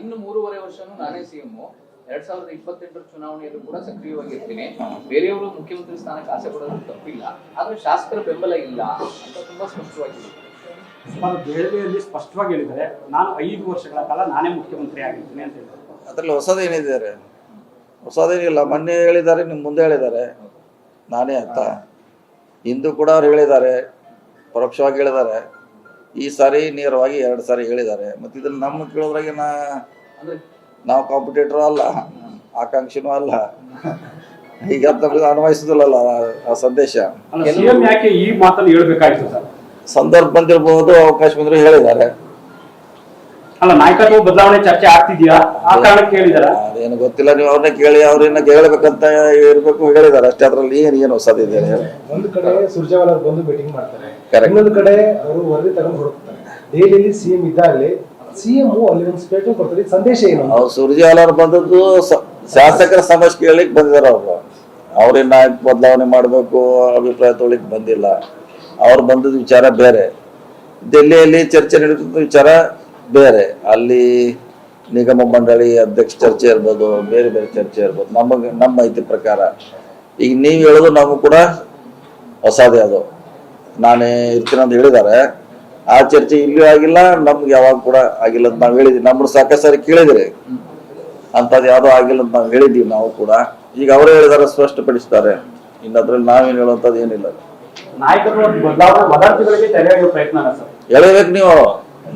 ಇನ್ನು ಮೂರುವರೆ ವರ್ಷನೂ ನಾನೇ ಸಿಎಂ ಎರಡ್ ಸಾವಿರದ ಇಪ್ಪತ್ತೆಂಟರ ಚುನಾವಣೆಯಲ್ಲೂ ಕೂಡ ಸಕ್ರಿಯವಾಗಿರ್ತೀನಿ. ಬೇರೆಯವರು ಮುಖ್ಯಮಂತ್ರಿ ಸ್ಥಾನಕ್ಕೆ ಆಸೆ ಪಡೋದು ತಪ್ಪಿಲ್ಲ. ಆದ್ರೆ ಶಾಸಕರ ಬೆಂಬಲ ಇಲ್ಲ ಅಂತ ತುಂಬಾ ಸ್ಪಷ್ಟವಾಗಿದೆ ಸುಮಾರು ದೆಹಲಿಯಲ್ಲಿ ಸ್ಪಷ್ಟವಾಗಿ ಹೇಳಿದ್ದಾರೆ. ನಾನು ಐದು ವರ್ಷಗಳ ಕಾಲ ನಾನೇ ಮುಖ್ಯಮಂತ್ರಿ ಆಗಿರ್ತೀನಿ ಅಂತ ಹೇಳಿದ್ರು ಅದ್ರಲ್ಲಿ ಹೊಸದೇನಿದ್ದಾರೆ ಹೊಸದೇನಿಲ್ಲ ಮೊನ್ನೆ ಹೇಳಿದ್ದಾರೆ ನಿಮ್ಮ ಮುಂದೆ ಹೇಳಿದ್ದಾರೆ. ನಾನೇ ಅಂತ. ಇಂದು ಕೂಡ ಅವ್ರು ಹೇಳಿದ್ದಾರೆ. ಪರೋಕ್ಷವಾಗಿ ಹೇಳಿದ್ದಾರೆ. ಈ ಸಾರಿ ನೇರವಾಗಿ ಎರಡು ಸಾರಿ ಹೇಳಿದ್ದಾರೆ. ಮತ್ತು ಇದನ್ನ ನಮ್ಮ ಕೇಳೋದ್ರಾಗೆ ನಾ ನಾವು ಕಾಂಪಿಟೇಟರ್ ಅಲ್ಲ ಆಕಾಂಕ್ಷಿನೂ ಅಲ್ಲ. ಈಗ ನಮಗೆ ಅನ್ವಯಿಸುದಿಲ್ಲಲ್ಲ ಆ- ಸಂದೇಶ. ಯಾಕೆ ಈ ಮಾತನ್ನು ಹೇಳ್ಬೇಕಾಯ್ತು ಸರ್? ಸಂದರ್ಭ ಬಂದಿರಬಹುದು ಅವಕಾಶ ಬಂದರೂ ಹೇಳಿದ್ದಾರೆ. ಅಲ್ಲ ನಾಯಕತ್ವ ಬದಲಾವಣೆ ಚರ್ಚೆ ಆಗ್ತಿದ್ಯಾ? ಆ ಕಾರಣಕ್ಕೆ ಕೇಳಿದಾರ? ಅದೇನು ಗೊತ್ತಿಲ್ಲ ನೀವು ಅವ್ರನ್ನ ಕೇಳಿ ಅವ್ರನ್ನ ಕೇಳಬೇಕಂತ ಇರ್ಬೇಕು ಹೇಳಿದಾರೆ. ಅಷ್ಟೇ ಅದ್ರಲ್ಲಿ ಏನು ಏನು ಹೊಸದಿದೆ ಒಂದು ಕಡೆ ಸುರ್ಜೇವಾಲ ಅವ್ರು ಬಂದು ಮೀಟಿಂಗ್ ಮಾಡ್ತಾರೆ. ಇನ್ನೊಂದು ಕಡೆ ಅವರು ವರದಿ ತಗೊಂಡು ಹೊರಡ್ತಾರೆ. ದೆಹಲಿಯಲ್ಲಿ ಸಿಎಂ ಇದ್ದಾಗಲೇ ಸಿಎಂ ಅಲ್ಲಿ ಒಂದು ಸ್ಟೇಟ್ಮೆಂಟ್ ಕೊಡ್ತಾರೆ. ಸಂದೇಶ ಏನು ಅವ್ರು ಸುರ್ಜೇವಾಲ ಅವ್ರು ಬಂದದ್ದು ಶಾಸಕರ ಸಮಸ್ಯೆ ಕೇಳಲಿಕ್ಕೆ ಬಂದಿದ್ದಾರೆ ಅವರು. ಅವ್ರೇನ್ ನಾಯಕ ಬದಲಾವಣೆ ಮಾಡಬೇಕು ಅಭಿಪ್ರಾಯ ತೊಳಿಕ್ ಬಂದಿಲ್ಲ. ಅವ್ರು ಬಂದದ್ದು ವಿಚಾರ ಬೇರೆ. ಡೆಲ್ಲಿಯಲ್ಲಿ ಚರ್ಚೆ ನಡೆದ ವಿಚಾರ ಬೇರೆ. ಅಲ್ಲಿ ನಿಗಮ ಮಂಡಳಿ ಅಧ್ಯಕ್ಷ ಚರ್ಚೆ ಇರ್ಬೋದು ಬೇರೆ ಬೇರೆ ಚರ್ಚೆ ಇರ್ಬೋದು. ನಮಗೆ ನಮ್ಮ ಐತಿ ಪ್ರಕಾರ. ಈಗ ನೀವು ಹೇಳೋದು ನಮಗೂ ಕೂಡ ಹೊಸದೇ ಅದು. ನಾನೇ ಇರ್ತೀನಿ ಅಂತ ಹೇಳಿದ್ದಾರೆ. ಆ ಚರ್ಚೆ ಇಲ್ಲೂ ಆಗಿಲ್ಲ ನಮ್ಗೆ ಯಾವಾಗ ಕೂಡ ಆಗಿಲ್ಲ ಅಂತ ನಾವು ಹೇಳಿದ್ವಿ. ನಮ್ಮನ್ನು ಸಾಕಷ್ಟು ಸಾರಿ ಕೇಳಿದ್ರಿ. ಅಂಥದ್ದು ಯಾವುದೋ ಆಗಿಲ್ಲ ಅಂತ ನಾವು ಹೇಳಿದ್ದೀವಿ ನಾವು ಕೂಡ. ಈಗ ಅವರೇ ಹೇಳಿದಾರೆ ಸ್ಪಷ್ಟಪಡಿಸ್ತಾರೆ. ಇನ್ನು ಅದ್ರಲ್ಲಿ ನಾವೇನು ಹೇಳುವಂಥದ್ದು ಏನಿಲ್ಲ. ಎಳಿಬೇಕು ನೀವು.